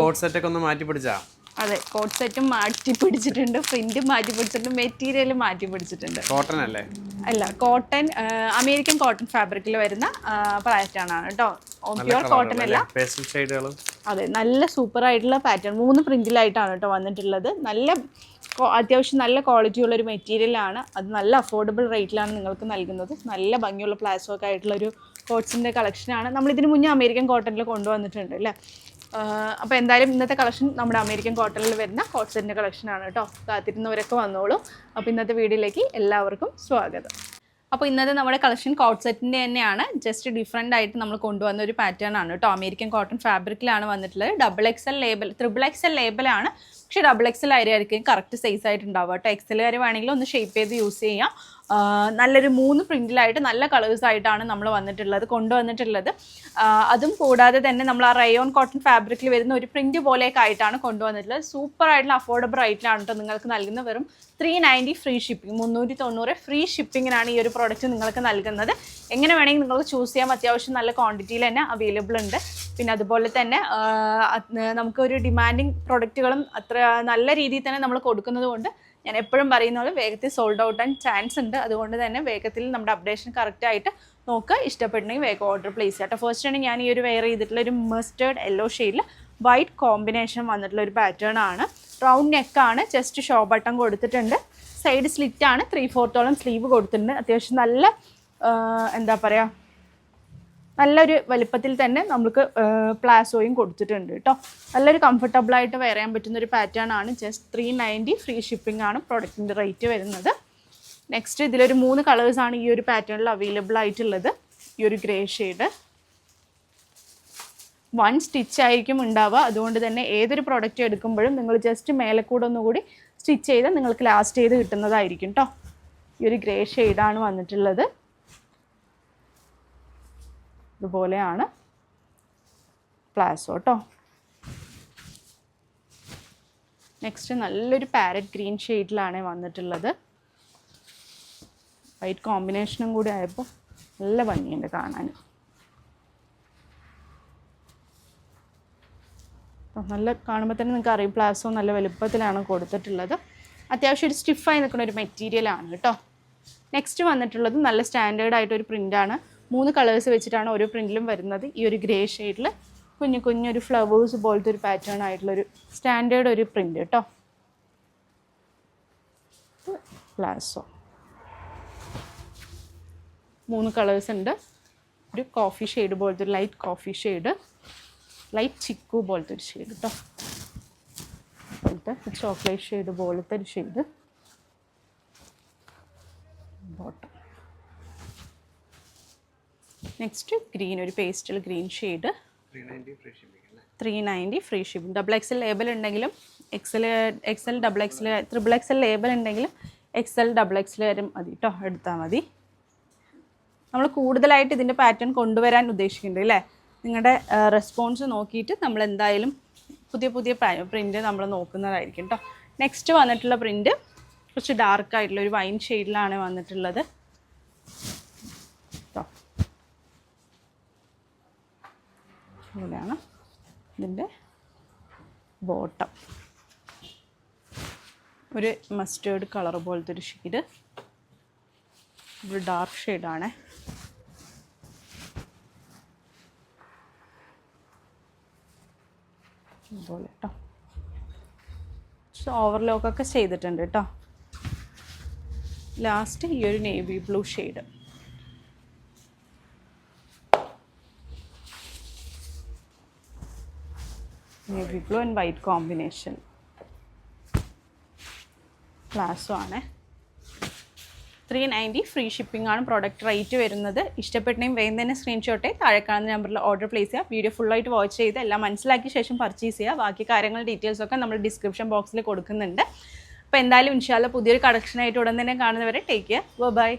Coat set ഒക്കെ ഒന്ന് മാറ്റി പിടിച്ചാ? അതെ കോട്ട് സെറ്റും മാറ്റി പിടിച്ചിട്ടുണ്ട് പ്രിന്റും മാറ്റി പിടിച്ചിട്ടുണ്ട് മെറ്റീരിയലും മാറ്റി പിടിച്ചിട്ടുണ്ട്. കോട്ടൺ അല്ലേ? അല്ല കോട്ടൺ അമേരിക്കൻ കോട്ടൺ ഫാബ്രിക്കിൽ വരുന്ന പാറ്റേൺ ആണ് കേട്ടോ. പ്യുവർ കോട്ടൺ അല്ല? പേസ്റ്റൽ ഷെയ്ഡുകളും അതെ നല്ല സൂപ്പർ ആയിട്ടുള്ള പാറ്റേൺ മൂന്ന് പ്രിന്റിലായിട്ടാണ് കേട്ടോ വന്നിട്ടുള്ളത്. നല്ല അത്യാവശ്യം നല്ല ക്വാളിറ്റി ഉള്ളൊരു മെറ്റീരിയലാണ് അത് നല്ല അഫോർഡബിൾ റേറ്റിലാണ് നിങ്ങൾക്ക് നൽകുന്നത്. നല്ല ഭംഗിയുള്ള പ്ലാസോ ഒക്കെ ആയിട്ടുള്ളൊരു കോട്ട്സിന്റെ കളക്ഷനാണ് നമ്മൾ ഇതിന് മുന്നേ അമേരിക്കൻ കോട്ടണിൽ കൊണ്ടുവന്നിട്ടുണ്ട് അല്ലേ അപ്പോൾ എന്തായാലും ഇന്നത്തെ കളക്ഷൻ നമ്മുടെ അമേരിക്കൻ കോട്ടണിൽ വരുന്ന കോട്ട്സിന്റെ കളക്ഷനാണ് കേട്ടോ കാത്തിരുന്നവരൊക്കെ വന്നോളൂ. അപ്പോൾ ഇന്നത്തെ വീഡിയോയിലേക്ക് എല്ലാവർക്കും സ്വാഗതം. അപ്പോൾ ഇന്നത്തെ നമ്മുടെ കളക്ഷൻ കോട്ട് സെറ്റിന്റെ തന്നെയാണ്. ജസ്റ്റ് ഡിഫറെന്റ് ആയിട്ട് നമ്മൾ കൊണ്ടുവന്ന ഒരു പാറ്റേൺ ആണ് കേട്ടോ. അമേരിക്കൻ കോട്ടൺ ഫാബ്രിക്കിലാണ് വന്നിട്ടുള്ളത്. Double X L label triple X L ലേബലാണ് പക്ഷേ ഡബിൾ എക്സൽ ആയിരിക്കും കറക്റ്റ് സൈസ് ആയിട്ട് ഉണ്ടാവുക കേട്ടോ എക്സലുകാർ വേണമെങ്കിൽ ഒന്ന് ഷേപ്പ് ചെയ്ത് യൂസ് ചെയ്യാം. നല്ലൊരു മൂന്ന് പ്രിന്റിലായിട്ട് നല്ല കളേഴ്സ് ആയിട്ടാണ് നമ്മൾ വന്നിട്ടുള്ളത് കൊണ്ടുവന്നിട്ടുള്ളത്. അതും കൂടാതെ തന്നെ നമ്മൾ ആ റയോൺ കോട്ടൺ ഫാബ്രിക്കിൽ വരുന്ന ഒരു പ്രിന്റ് പോലെയൊക്കെ ആയിട്ടാണ് കൊണ്ടുവന്നിട്ടുള്ളത്. സൂപ്പർ ആയിട്ടുള്ള അഫോർഡബിൾ റേറ്റിലാണ് കേട്ടോ നിങ്ങൾക്ക് നൽകുന്ന വെറും ത്രീ നയന്റി ഫ്രീ ഷിപ്പിംഗ് മുന്നൂറ്റി തൊണ്ണൂറ് ഫ്രീ ഷിപ്പിങ്ങിനാണ് ഈ ഒരു പ്രോഡക്റ്റ് നിങ്ങൾക്ക് നൽകുന്നത്. എങ്ങനെ വേണമെങ്കിൽ നിങ്ങൾക്ക് ചൂസ് ചെയ്യാം. അത്യാവശ്യം നല്ല ക്വാണ്ടിറ്റിയിൽ തന്നെ അവൈലബിൾ ഉണ്ട്. പിന്നെ അതുപോലെ തന്നെ നമുക്ക് ഒരു ഡിമാൻഡിങ് പ്രൊഡക്റ്റുകളും അത്ര നല്ല രീതിയിൽ തന്നെ നമ്മൾ കൊടുക്കുന്നത് കൊണ്ട് ഞാൻ എപ്പോഴും പറയുന്ന പോലെ വേഗത്തിൽ സോൾഡ് ഔട്ട് ആൻഡ് ചാൻസ് ഉണ്ട്. അതുകൊണ്ട് തന്നെ വേഗത്തിൽ നമ്മുടെ അപ്ഡേഷൻ കറക്റ്റ് ആയിട്ട് നോക്കുക. ഇഷ്ടപ്പെട്ടുണ്ടെങ്കിൽ വേഗം ഓർഡർ പ്ലേസ് ചെയ്യാം. കേട്ടോ ഫസ്റ്റ് ആണ് ഞാൻ ഈ ഒരു വെയർ ചെയ്തിട്ടുള്ള ഒരു മസ്റ്റേർഡ് യെല്ലോ ഷെയ്ഡിൽ വൈറ്റ് കോമ്പിനേഷൻ വന്നിട്ടുള്ള ഒരു പാറ്റേൺ ആണ്. റൗണ്ട് നെക്കാണ് ജസ്റ്റ് ഷോ ബട്ടൺ കൊടുത്തിട്ടുണ്ട്. സൈഡ് സ്ലിറ്റാണ് ത്രീ ഫോർത്തോളം സ്ലീവ് കൊടുത്തിട്ടുണ്ട്. അത്യാവശ്യം നല്ല എന്താ പറയുക നല്ലൊരു വലിപ്പത്തിൽ തന്നെ നമുക്ക് പ്ലാസോയും കൊടുത്തിട്ടുണ്ട് കേട്ടോ നല്ലൊരു കംഫർട്ടബിളായിട്ട് വെയർ ചെയ്യാൻ പറ്റുന്ന ഒരു പാറ്റേൺ ആണ് just three ninety free shipping ആണ് പ്രൊഡക്റ്റിന്റെ റേറ്റ് വരുന്നത്. നെക്സ്റ്റ് ഇതിലൊരു മൂന്ന് കളേഴ്സാണ് ഈ ഒരു പാറ്റേണിൽ അവൈലബിൾ ആയിട്ടുള്ളത് ഈ ഒരു ഗ്രേ ഷെയ്ഡ് വൺ സ്റ്റിച്ച് ആയിരിക്കും ഉണ്ടാവുക. അതുകൊണ്ട് തന്നെ ഏതൊരു പ്രൊഡക്റ്റ് എടുക്കുമ്പോഴും നിങ്ങൾ ജസ്റ്റ് മേലെ കൂടെ ഒന്നുകൂടി സ്റ്റിച്ച് ചെയ്ത് നിങ്ങൾക്ക് ലാസ്റ്റ് ചെയ്ത് കിട്ടുന്നതായിരിക്കും കേട്ടോ ഈ ഒരു ഗ്രേ ഷെയ്ഡാണ് വന്നിട്ടുള്ളത്. ഇതുപോലെയാണ്. പ്ലാസോ കേട്ടോ നെക്സ്റ്റ് നല്ലൊരു പാരറ്റ് ഗ്രീൻ ഷെയ്ഡിലാണ് വന്നിട്ടുള്ളത്. വൈറ്റ് കോമ്പിനേഷനും കൂടി ആയപ്പോൾ നല്ല ഭംഗിയുണ്ട് കാണാൻ. നല്ല കാണുമ്പോൾ തന്നെ നിങ്ങൾക്ക് അറിയും പ്ലാസോ നല്ല വലുപ്പത്തിലാണ് കൊടുത്തിട്ടുള്ളത്. അത്യാവശ്യം ഒരു സ്റ്റിഫായി നിൽക്കുന്ന ഒരു മെറ്റീരിയലാണ് കേട്ടോ. നെക്സ്റ്റ് വന്നിട്ടുള്ളത് നല്ല സ്റ്റാൻഡേർഡ് ആയിട്ടൊരു പ്രിന്റാണ് മൂന്ന് കളേഴ്സ് വെച്ചിട്ടാണ് ഓരോ പ്രിന്റിലും വരുന്നത്. ഈ ഒരു ഗ്രേ ഷെയ്ഡിൽ കുഞ്ഞു കുഞ്ഞൊരു ഫ്ലവേഴ്സ് പോലത്തെ ഒരു പാറ്റേൺ ആയിട്ടുള്ളൊരു സ്റ്റാൻഡേർഡ് ഒരു പ്രിന്റ് കേട്ടോ പ്ലാസോ മൂന്ന് കളേഴ്സ് ഉണ്ട്. ഒരു കോഫി ഷെയ്ഡ് പോലത്തെ ഒരു light coffee shade light chikoo പോലത്തെ ഒരു ഷെയ്ഡ് കേട്ടോ ചോക്ലേറ്റ് ഷെയ്ഡ് പോലത്തെ ഒരു ഷെയ്ഡ് ബോട്ടം നെക്സ്റ്റ് ഗ്രീൻ ഒരു pastel green shade three ninety free shipping double XL label ഉണ്ടെങ്കിലും XL XL double XL triple XL label ഉണ്ടെങ്കിലും എക്സൽ ഡബിൾ എക്സൽ വരും മതി കേട്ടോ എടുത്താൽ മതി. നമ്മൾ കൂടുതലായിട്ട് ഇതിന്റെ പാറ്റേൺ കൊണ്ടുവരാൻ ഉദ്ദേശിക്കുന്നുണ്ട് അല്ലേ? നിങ്ങളുടെ റെസ്പോൺസ് നോക്കിയിട്ട് നമ്മൾ എന്തായാലും പുതിയ പുതിയ പ്രിന്റ് നമ്മൾ നോക്കുന്നതായിരിക്കും കേട്ടോ നെക്സ്റ്റ് വന്നിട്ടുള്ള പ്രിന്റ് കുറച്ച് ഡാർക്ക് ആയിട്ടുള്ള ഒരു വൈൻ ഷെയ്ഡിലാണ് വന്നിട്ടുള്ളത്. ഇവിടെയാണ് ഇതിന്റെ ബോട്ടം. ഒരു മസ്റ്റേർഡ് കളർ പോലത്തെ ഒരു ഷെയ്ഡ്. ഒരു ഡാർക്ക് ഷെയ്ഡാണ്. ഇതുപോലെ കേട്ടോ ഓവർലോക്കൊക്കെ ചെയ്തിട്ടുണ്ട് കേട്ടോ ലാസ്റ്റ് ഈ ഒരു navy blue shade. Navy blue and white combination palazzo ആണ്. ത്രീ നയന്റി ഫ്രീ ഷിപ്പിംഗ് ആണ് പ്രോഡക്റ്റ് റേറ്റ് വരുന്നത്. ഇഷ്ടപ്പെട്ടെങ്കിൽ വേഗം തന്നെ സ്ക്രീൻഷോട്ടെ താഴെ കാണുന്ന നമ്പറിൽ ഓർഡർ പ്ലേസ് ചെയ്യുക. വീഡിയോ ഫുള്ളായിട്ട് വാച്ച് ചെയ്ത് എല്ലാം മനസ്സിലാക്കിയ ശേഷം പർച്ചേസ് ചെയ്യുക. ബാക്കി കാര്യങ്ങൾ ഡീറ്റെയിൽസ് ഒക്കെ നമ്മൾ ഡിസ്ക്രിപ്ഷൻ ബോക്സിൽ കൊടുക്കുന്നുണ്ട്. അപ്പോൾ എന്തായാലും ഇൻഷാല്ല പുതിയൊരു കളക്ഷനായിട്ട് ഉടൻ തന്നെ കാണുന്നവരെ ടേക്ക് കെയർ ബൈ